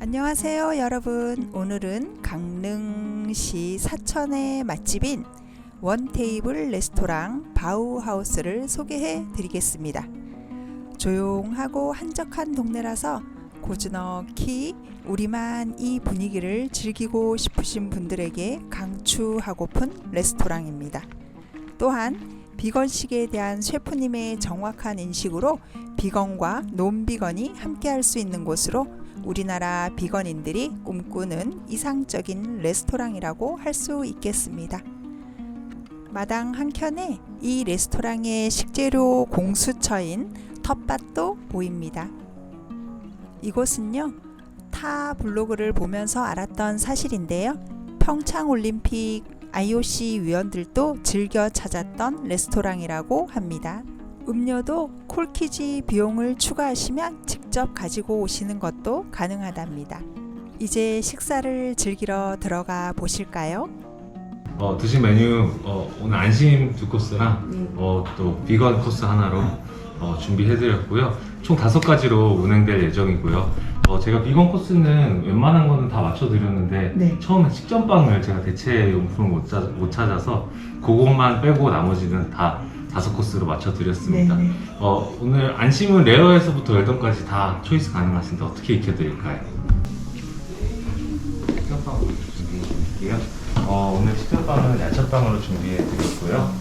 안녕하세요 여러분. 오늘은 강릉시 사천의 맛집인 원테이블 레스토랑 바우하우스를 소개해 드리겠습니다. 조용하고 한적한 동네라서 고즈넉히 우리만 이 분위기를 즐기고 싶으신 분들에게 강추하고픈 레스토랑입니다. 또한 비건식에 대한 셰프님의 정확한 인식으로 비건과 논비건이 함께할 수 있는 곳으로 우리나라 비건인들이 꿈꾸는 이상적인 레스토랑이라고 할 수 있겠습니다. 마당 한켠에 이 레스토랑의 식재료 공수처인 텃밭도 보입니다. 이곳은요, 타 블로그를 보면서 알았던 사실인데요. 평창 올림픽 IOC 위원들도 즐겨 찾았던 레스토랑이라고 합니다. 음료도 콜키지 비용을 추가하시면 직접 가지고 오시는 것도 가능하답니다. 이제 식사를 즐기러 들어가 보실까요? 어, 드신 메뉴 어, 오늘 안심 두 코스랑 어, 또 비건 코스 하나로 어, 준비해드렸고요. 총 다섯 가지로 운행될 예정이고요. 어, 제가 비건 코스는 웬만한 거는 다 맞춰드렸는데 네. 처음에 식전빵을 제가 대체 용품을 못, 찾, 못 찾아서 그것만 빼고 나머지는 다 다섯 코스로 맞춰 드렸습니다. 네, 어, 오늘 안심은 레어에서부터 웰던까지 다 초이스 가능하신데 어떻게 익혀 드릴까요? 식전빵으로 준비해 드릴게요. 어, 오늘 식전빵은 야채빵으로 준비해 드렸고요.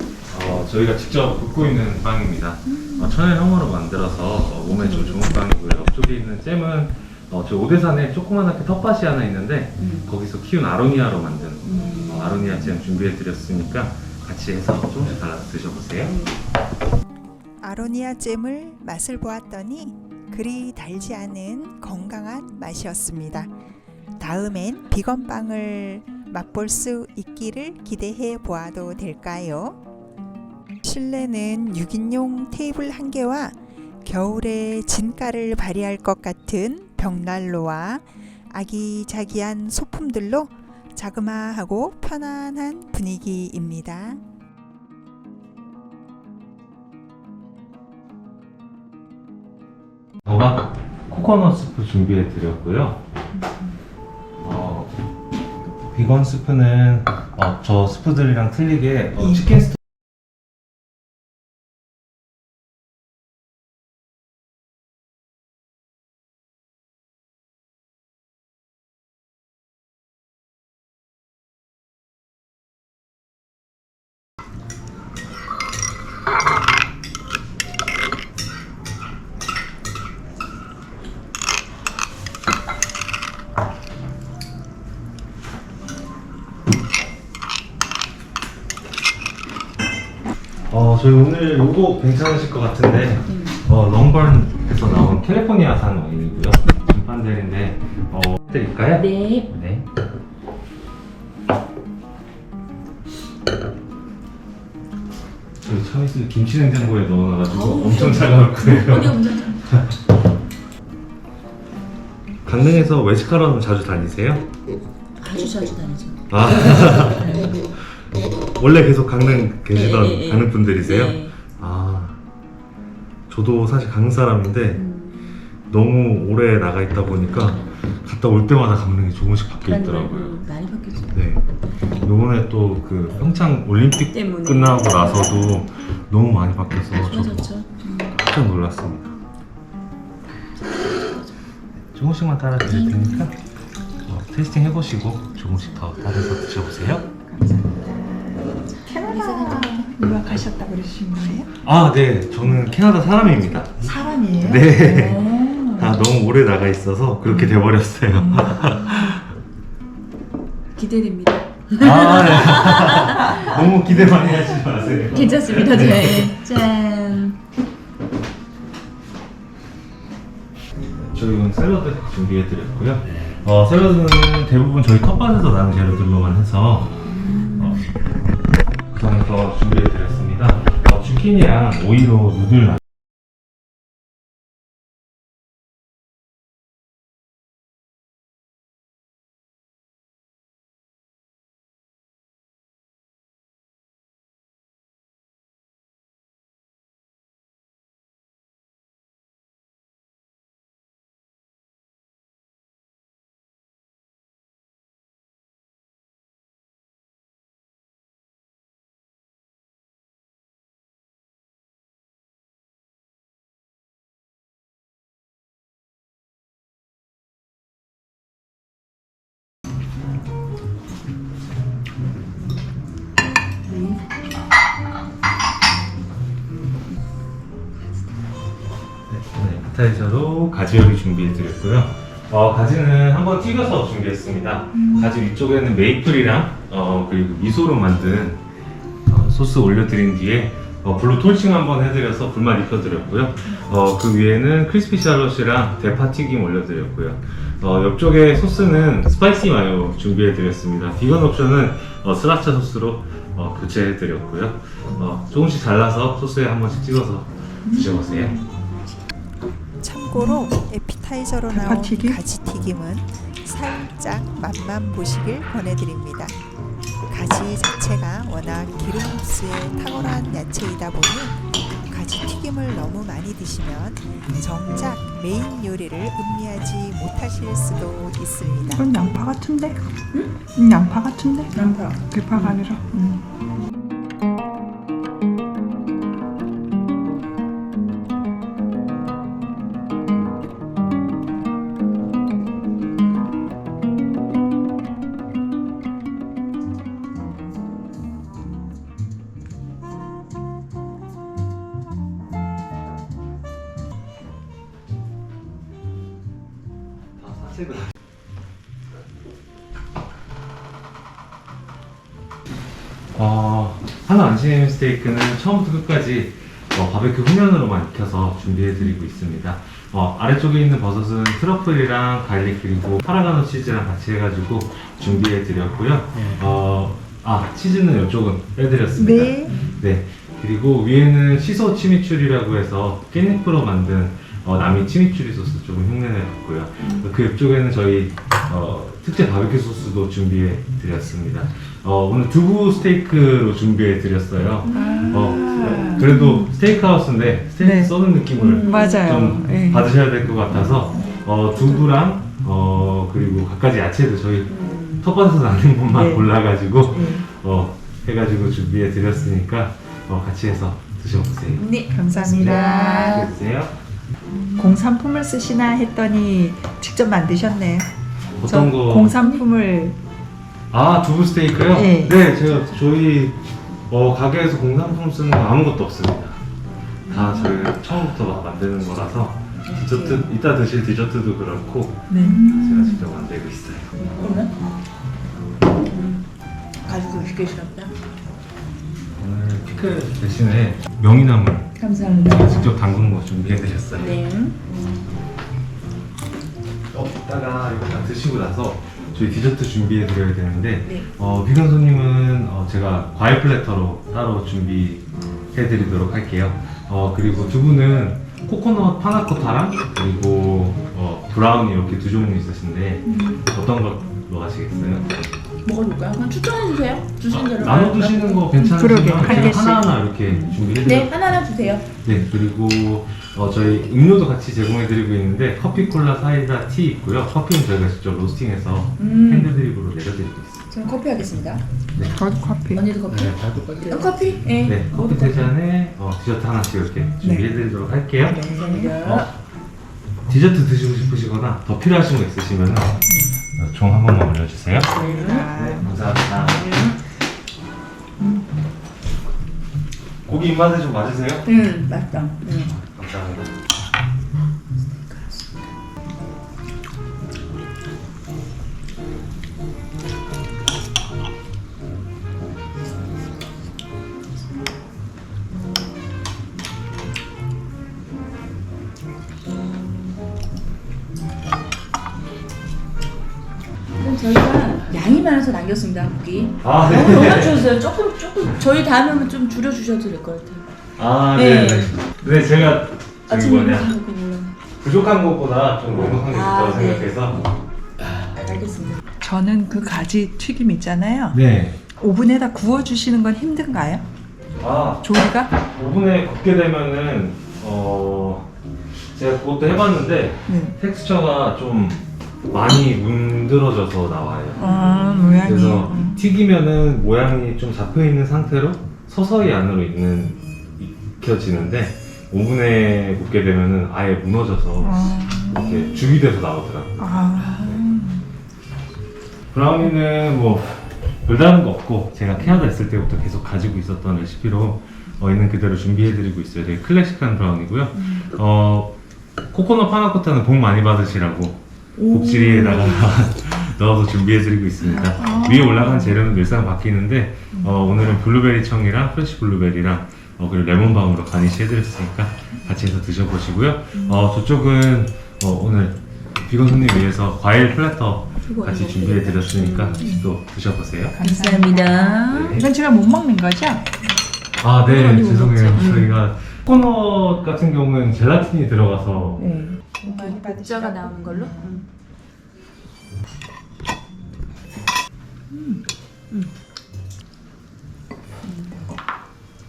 어, 저희가 직접 굽고 있는 빵입니다. 어, 천연형으로 만들어서 어, 몸에 좀 좋은 빵이고요. 옆쪽에 있는 잼은 어, 저 오대산에 조그만하게 텃밭이 하나 있는데 거기서 키운 아로니아로 만든 어, 아로니아 잼 준비해 드렸으니까 같이 해서 조금씩 달라서 드셔보세요. 아로니아 잼을 맛을 보았더니 그리 달지 않은 건강한 맛이었습니다. 다음엔 비건 빵을 맛볼 수 있기를 기대해 보아도 될까요? 실내는 6인용 테이블 한 개와 겨울에 진가를 발휘할 것 같은 벽난로와 아기자기한 소품들로 자그마하고 편안한 분위기입니다. 호박 코코넛 스프 준비해 드렸고요. 어, 비건 스프는 어, 저 스프들이랑 틀리게 어, 치킨 스톡 어, 저희 오늘 요거 괜찮으실 것 같은데 어, 롱번에서 나온 캘리포니아산 와인이고요. 김판젤인데 어, 드릴까요? 네. 네. 저희 차이스 김치 냉장고에 넣어놔가지고 어우, 엄청 잘. 엄청 잘. 강릉에서 외식하러 자주 다니세요? 아주 자주 다니죠. 아 원래 계속 강릉 계시던 네, 네, 네. 강릉 분들이세요? 네. 아 저도 사실 강릉 사람인데 음, 너무 오래 나가 있다 보니까 갔다 올 때마다 강릉이 조금씩 바뀌어 있더라고요. 음, 많이 바뀌었죠. 네. 요번에 또 그 평창 올림픽 때문에. 끝나고 나서도 너무 많이 바뀌어서 저도 좋아졌죠. 음. 깜짝 놀랐습니다. 조금씩만 따라 드릴 테니까 어, 테이스팅 해보시고 조금씩 더 따라서 드셔보세요. 캐나다 유학하셨다 그러신 거예요? 아, 네. 저는 캐나다 사람입니다. 사람이에요? 네. 오. 아, 너무 오래 나가 있어서 그렇게 돼버렸어요. 기대됩니다. 아, 네. 너무 기대 많이 하지 마세요. 괜찮습니다. 네. 짠. 저희 오늘 샐러드 준비해드렸고요. 어, 샐러드는 대부분 저희 텃밭에서 나는 재료들로만 해서 어, 구성해서 준비해 드렸습니다. 어, 주키니랑 오이로 누들 에피타이저로 가지 요리 준비해드렸고요. 어, 가지는 한번 튀겨서 준비했습니다. 가지 위쪽에는 메이플이랑 어, 그리고 미소로 만든 어, 소스 올려드린 뒤에 어, 불로 톨칭 한번 해드려서 불만 입혀드렸고요. 어, 그 위에는 크리스피 샬롯이랑 대파 튀김 올려드렸고요. 어, 옆쪽에 소스는 스파이시 마요 준비해드렸습니다. 비건 옵션은 어, 스라차 소스로 어, 교체해드렸고요. 어, 조금씩 잘라서 소스에 한 번씩 찍어서 드셔보세요. 참고로 에피타이저로 나온 대파튀김? 가지튀김은 살짝 맛만 보시길 권해드립니다. 가지 자체가 워낙 기름 흡수에 탁월한 야채이다 보니 가지튀김을 너무 많이 드시면 정작 메인 요리를 음미하지 못하실 수도 있습니다. 이건 양파 같은데? 응? 양파 같은데? 양파. 대파가 아니라. 응. 어, 하나 안심 스테이크는 처음부터 끝까지 어, 바베큐 후면으로만 익혀서 준비해드리고 있습니다. 어, 아래쪽에 있는 버섯은 트러플이랑 갈릭 그리고 파라가노 치즈랑 같이 해가지고 준비해드렸고요. 어, 아 치즈는 이쪽은 빼드렸습니다. 네. 네. 그리고 위에는 시소 치미추리라고 해서 깻잎으로 만든 어, 남이 치미추리 소스 조금 흉내내 봤고요. 그 옆쪽에는 저희 어, 특제 바베큐 소스도 준비해 드렸습니다. 어, 오늘 두부 스테이크로 준비해 드렸어요. 어, 그래도 스테이크하우스인데 스테이크 네. 써는 느낌을 음, 맞아요. 좀 예. 받으셔야 될 것 같아서 어, 두부랑 어, 그리고 갖가지 야채도 저희 텃밭에서 나는 것만 네. 골라가지고 어, 해가지고 준비해 드렸으니까 어, 같이 해서 드셔보세요. 네, 감사합니다. 드세요. 공산품을 쓰시나 했더니 직접 만드셨네요. 어떤 저 거? 공산품을 아 두부 스테이크요? 네. 제가 저희 어, 가게에서 공산품 쓰는 거 아무것도 없습니다. 다 저희 처음부터 막 만드는 거라서 디저트 이따 드실 디저트도 그렇고 네. 제가 직접 만들고 있어요. 가지고 싫었다. 오늘 피클 대신에 명이나물 감사합니다. 직접 담근 거 준비해드렸어요. 네. 어, 이따가 이거 다 드시고 나서 저희 디저트 준비해드려야 되는데 네. 어, 비건 손님은 어, 제가 과일 플래터로 따로 준비해드리도록 할게요. 어, 그리고 두 분은 코코넛 파나코타랑 그리고 어, 브라우니 이렇게 두 종류 있으신데 어떤 걸로 하시겠어요? 먹어볼까요? 그냥 추천해 주세요. 주신 대로. 나눠 드시는 거 괜찮으시면 한 제가 개씩. 하나하나 이렇게 준비해드릴게요. 네, 하나하나 주세요. 네, 그리고 어, 저희 음료도 같이 제공해드리고 있는데 커피, 콜라, 사이다, 티 있고요. 커피는 저희가 직접 로스팅해서 음. 핸드드립으로 내려드리고 있습니다. 저는 커피 하겠습니다. 저도 커피. 언니도 커피? 네, 다들 어, 커피? 네. 네, 커피 세 잔에 어, 디저트 하나씩 이렇게 준비해드리도록 할게요. 네. 감사합니다. 어, 디저트 드시고 싶으시거나 더 필요하신 거 있으시면 어, 종 한 번만 올려주세요. 네, 감사합니다. 고기 입맛에 좀 맞으세요? 음, 맛있다. 음. 감사합니다. 저희가 양이 많아서 남겼습니다, 고기. 아, 너무 네. 너무 주세요. 조금 조금 저희 다음에는 좀 줄여 주셔도 될 것 같아요. 아, 네. 네. 네. 근데 제가 저기 아침에 뭐냐 몰라. 부족한 것보다 좀 넉넉한 게 아, 좋다고 네. 생각해서 알겠습니다. 저는 그 가지 튀김 있잖아요. 네. 오븐에다 구워 주시는 건 힘든가요? 아, 조리가? 오븐에 굽게 되면은 어 제가 그것도 해봤는데 네. 텍스처가 좀 많이 문드러져서 나와요. 아, 모양이. 그래서 음. 튀기면은 모양이 좀 잡혀 있는 상태로 서서히 안으로 익는 익혀지는데 오븐에 굽게 되면은 아예 무너져서 아, 이렇게 죽이 돼서 나오더라고요. 아, 브라우니는 뭐 별다른 거 없고 제가 캐나다 있을 때부터 계속 가지고 있었던 레시피로 어, 있는 그대로 준비해드리고 있어요. 되게 클래식한 브라운이고요. 어, 코코넛 파나코타는 복 많이 받으시라고 복지리에다가 넣어서 준비해드리고 있습니다. 위에 올라간 재료는 늘상 바뀌는데 어, 오늘은 블루베리 청이랑 프레시 블루베리랑 어, 그리고 레몬밤으로 가니시 해드렸으니까 같이 해서 드셔보시고요. 어, 저쪽은 어, 오늘 비건 손님 위해서 과일 플래터 같이 준비해드렸으니까 또 드셔보세요. 감사합니다. 네. 이건 제가 못 먹는 거죠? 아, 네, 죄송해요. 저희가 코코넛 같은 경우는 젤라틴이 들어가서 네. 많이 국자가 나오는 걸로? 응.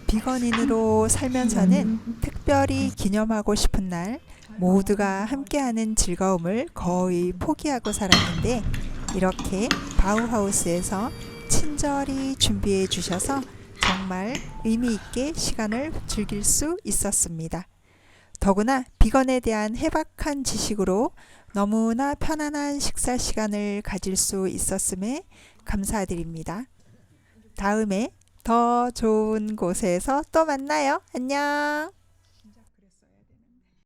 비건인으로 살면서는 특별히 기념하고 싶은 날 모두가 함께하는 즐거움을 거의 포기하고 살았는데 이렇게 바우하우스에서 친절히 준비해 주셔서 정말 의미 있게 시간을 즐길 수 있었습니다. 더구나 비건에 대한 해박한 지식으로 너무나 편안한 식사 시간을 가질 수 있었음에 감사드립니다. 다음에 더 좋은 곳에서 또 만나요. 안녕.